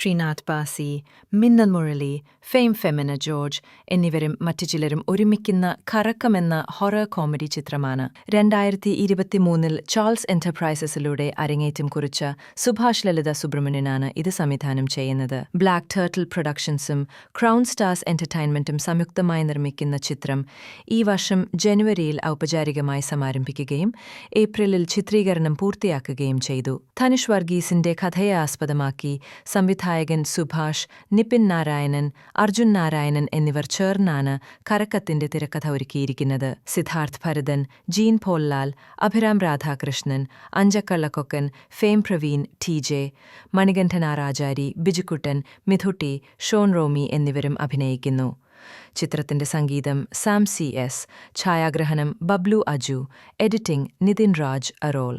Sreenath Passi Minnal Murali fame Femina George എന്നിവരും മറ്റു ചിലരും ഒരുമിക്കുന്ന കറക്കമെന്ന ഹൊറർ കോമഡി ചിത്രമാണ്. രണ്ടായിരത്തി ഇരുപത്തിമൂന്നിൽ ചാൾസ് എന്റർപ്രൈസസിലൂടെ അരങ്ങേറ്റം കുറിച്ച സുഭാഷ് ലളിത സുബ്രഹ്മണ്യനാണ് ഇത് സംവിധാനം ചെയ്യുന്നത്. ബ്ലാക്ക് ടേർട്ടിൽ പ്രൊഡക്ഷൻസും ക്രൗൺ സ്റ്റാർസ് എന്റർടൈൻമെന്റും സംയുക്തമായി നിർമ്മിക്കുന്ന ചിത്രം ഈ വർഷം ജനുവരിയിൽ ഔപചാരികമായി സമാരംഭിക്കുകയും ഏപ്രിലിൽ ചിത്രീകരണം പൂർത്തിയാക്കുകയും ചെയ്തു. ധനുഷ് വർഗീസിന്റെ കഥയെ ആസ്പദമാക്കി സംവിധായകൻ സുഭാഷ് നിപിൻ നാരായണൻ അർജുൻ നാരായണൻ എന്നിവർ ചേർന്നാണ് കരക്കത്തിന്റെ തിരക്കഥ ഒരുക്കിയിരിക്കുന്നത്. Siddharth Bharathan Jean Paul Lal Abhiram Radhakrishnan Anchakkallakokkan fame Praveen T J മണികണ്ഠനാരാചാരി Bijukuttan Mithootty Shone Romy എന്നിവരും അഭിനയിക്കുന്നു. ചിത്രത്തിന്റെ സംഗീതം സാം സി എസ് ഛായാഗ്രഹണം ബബ്ലു അജു എഡിറ്റിംഗ് നിതിൻ രാജ് അറോൾ.